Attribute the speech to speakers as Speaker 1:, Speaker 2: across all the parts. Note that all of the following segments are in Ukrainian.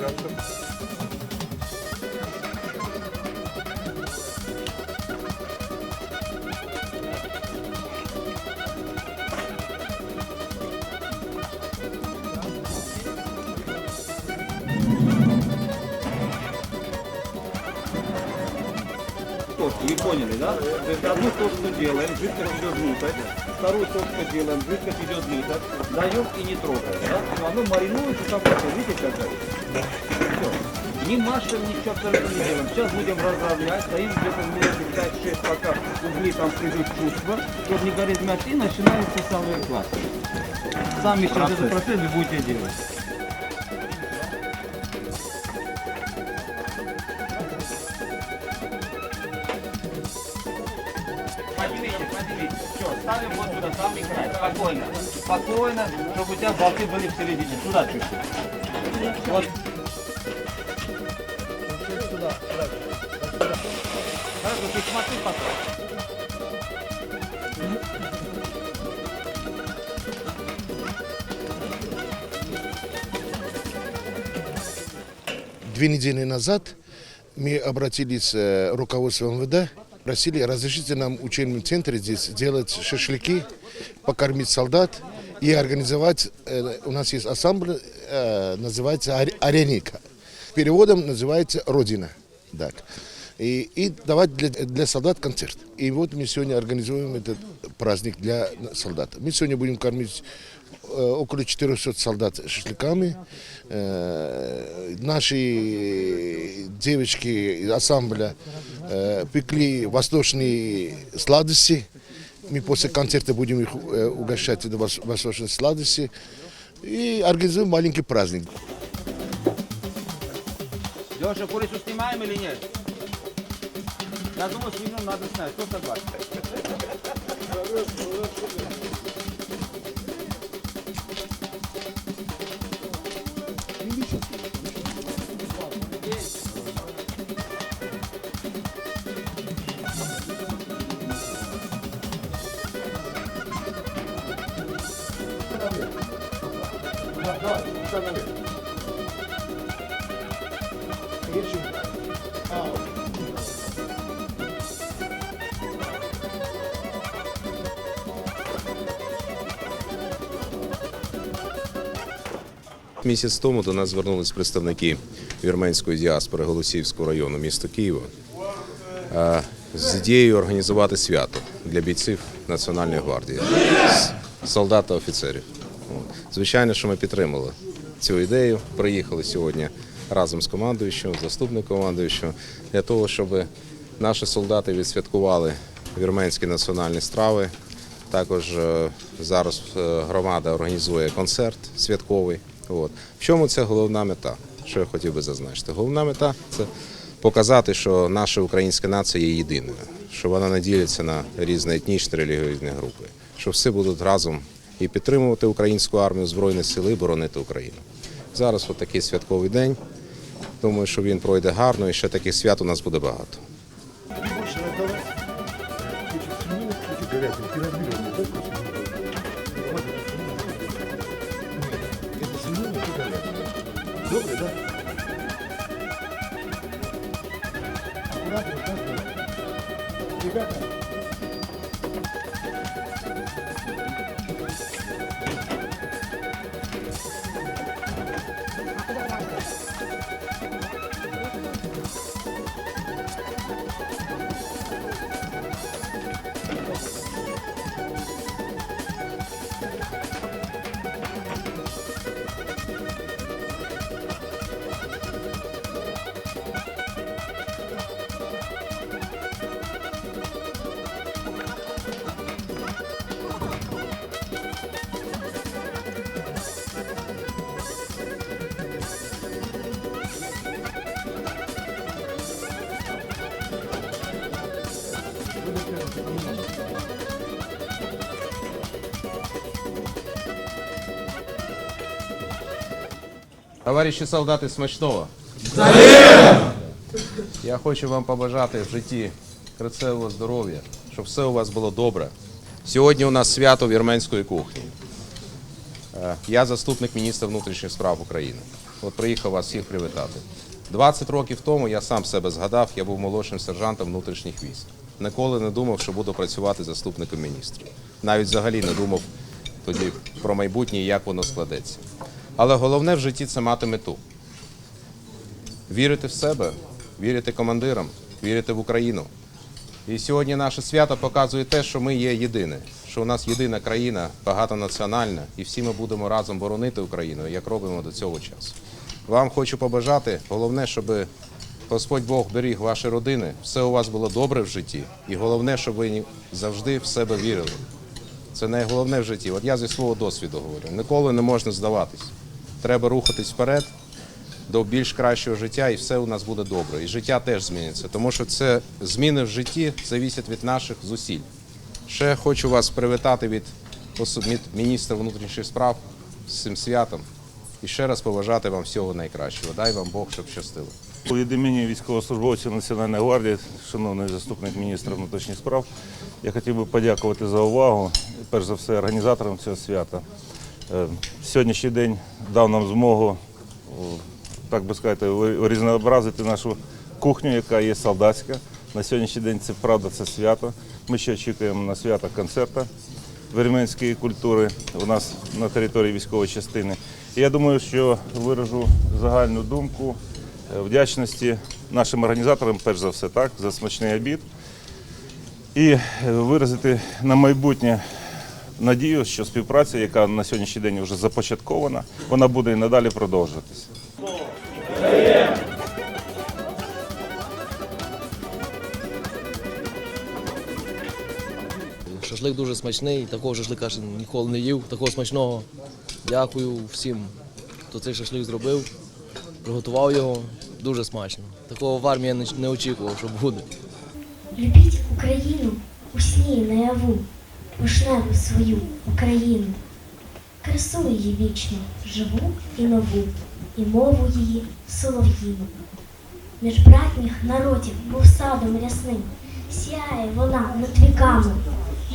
Speaker 1: Тоску, поняли, да? То есть одну тоску делаем, жидкость идет внутрь, вторую тоску делаем, жидкость идет внутрь, даем и не трогаем, да? Оно маринуется, как это, видите, как это? Всё. Ни машем, ничего абсолютно не делаем. Сейчас будем разровнять, стоим где-то минуты 5-6, пока угли там придут в чувство, чтобы не гореть мяч, и начинается самое классное. Сами сейчас этот процесс вы будете делать. Поднимите, поднимите. Все, ставим вот сюда, самый край. Спокойно. Спокойно, чтобы у тебя болты были в середине. Сюда чуть-чуть. Вот. Хорошо, ты смотри потом.
Speaker 2: Две недели назад мы обратились к руководству МВД, просили разрешите нам в учебном центре здесь делать шашлыки, покормить солдат и организовать, э, у нас есть ансамбль, э, называется «Аре- «Ареника». Переводом называется «Родина». Так. И, и давать для, для солдат концерт. И вот мы сегодня организуем этот праздник для солдат. Мы сегодня будем кормить э, около 400 солдат шашлыками. Э, Наши девочки из ансамбля пекли восточные сладости. Мы после концерта будем их угощать вос- восточные сладости. И организуем маленький праздник.
Speaker 1: Леша, курицу снимаем или нет? Я думаю, свинью надо снять. Кто согласен?
Speaker 3: Місяць тому до нас звернулись представники вірменської діаспори Голосіївського району міста Києва з ідеєю організувати свято для бійців Національної гвардії, солдат та офіцерів. Звичайно, що ми підтримали цю ідею. Приїхали сьогодні разом з командуючим, заступником командуючого, для того, щоб наші солдати відсвяткували вірменські національні страви. Також е, зараз е, громада організує концерт святковий. От. В чому це головна мета? Що я хотів би зазначити? Головна мета це показати, що наша українська нація є єдиною, що вона не ділиться на різні етнічні релігійні групи, що всі будуть разом і підтримувати українську армію, збройні сили, боронити Україну. Зараз от такий святковий день. Думаю, що він пройде гарно і ще таких свят у нас буде багато.
Speaker 2: Добрый, да? Ребята,
Speaker 3: Товариші солдати, смачного! Я хочу вам побажати в житті красивого здоров'я, щоб все у вас було добре. Сьогодні у нас свято вірменської кухні. Е, Я заступник міністра внутрішніх справ України. от приїхав вас всіх привітати. 20 років тому я сам себе згадав, я був молодшим сержантом внутрішніх військ. Ніколи не думав, що буду працювати заступником міністра. Навіть взагалі не думав тоді про майбутнє як воно складеться. Але головне в житті це мати мету. Вірити в себе, вірити командирам, вірити в Україну. І сьогодні наше свято показує те, що ми є єдине, що у нас єдина країна, багатонаціональна, і всі ми будемо разом боронити Україну, як робимо до цього часу. Вам хочу побажати, головне, щоб Господь Бог беріг ваші родини, все у вас було добре в житті, і головне, щоб ви завжди в себе вірили. Це найголовне в житті. От я зі свого досвіду говорю: ніколи не можна здаватись. Треба рухатись вперед до більш кращого життя, і все у нас буде добре. І життя теж зміниться, тому що це зміни в житті завісять від наших зусиль. Ще хочу вас привітати від міністра внутрішніх справ з цим святом і ще раз побажати вам всього найкращого. Дай вам Бог, щоб щастило.
Speaker 4: Від імені військовослужбовців Національної гвардії, шановний заступник міністра внутрішніх справ, я хотів би подякувати за увагу, перш за все, організаторам цього свята. Е, Сьогоднішній день дав нам змогу, так би сказати, ви- різнообразити нашу кухню, яка є солдатська. На сьогоднішній день це правда, це свято. Ми ще очікуємо на свято концерта вірменської культури у нас на території військової частини. І я думаю, що виражу загальну думку вдячності нашим організаторам, перш за все, так, за смачний обід. І е, виразити на майбутнє надію, що співпраця, яка на сьогоднішній день вже започаткована, вона буде і надалі продовжуватися.
Speaker 5: Шашлик дуже смачний, такого шашлика ніколи не їв, такого смачного. Дякую всім, хто цей шашлик зробив, приготував його. Дуже смачно. Такого в армії я не- очікував, що буде.
Speaker 6: Любіть Україну у сні і наяву, вишневу свою Україну. Красу її вічно, живу і нову, і мову її солов'їну. Між братніх народів був садом рясним, сяє вона над віками.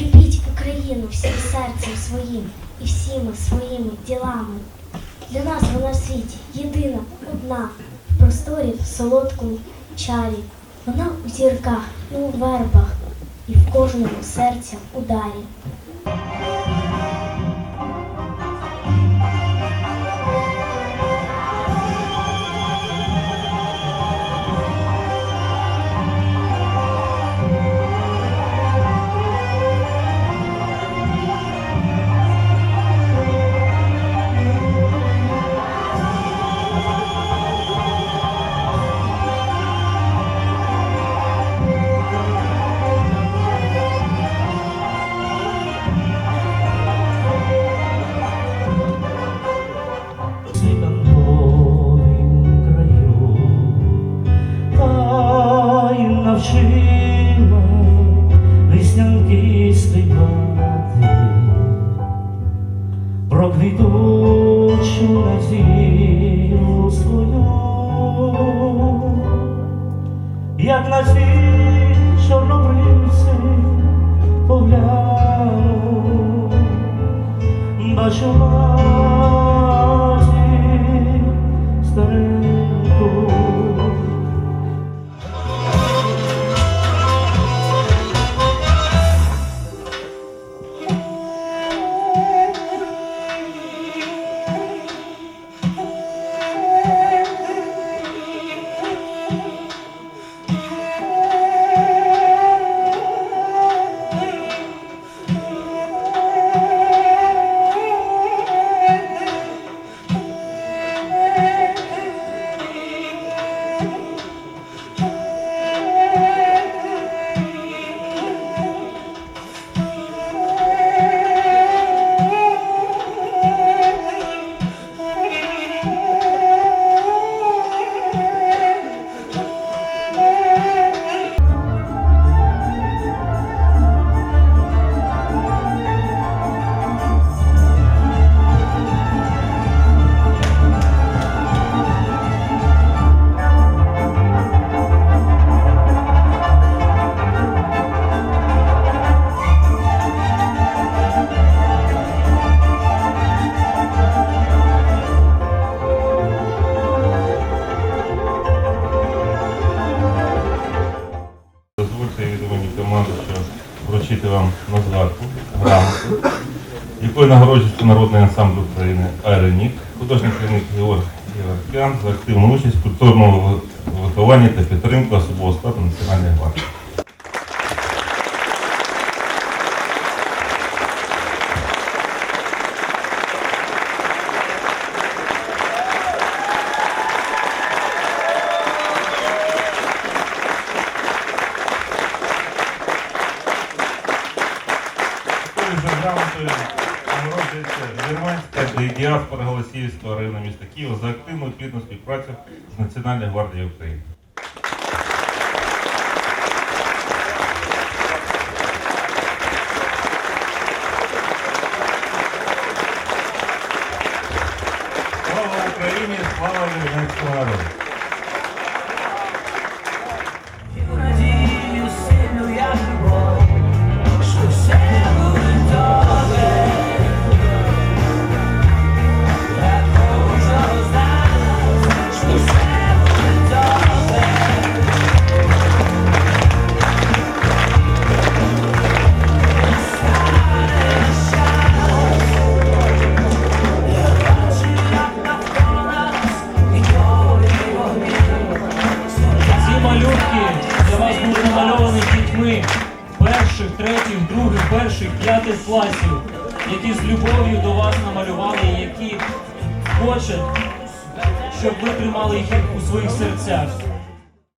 Speaker 6: Любіть Україну всім серцем своїм і всіми своїми ділами. Для нас вона в світі єдина, одна, в просторі, в солодкому чарі. Вона у зірках і у вербах, і в кожному серця ударі.
Speaker 7: Як на ці чорнобривці погляну, бачу матір стареньку.
Speaker 4: Вам назварку, грамоту, якою нагороджується народний ансамбль України Айронік, художній керівник Георг Єваркян за активну участь в культурному вихованні та підтримку особового складу Національної гвардії. Нагороджується Германська діаспора Голосіївського району міста Києва за активну плідну співпрацю з Національною гвардією України.
Speaker 7: Тримали їх у своїх серцях.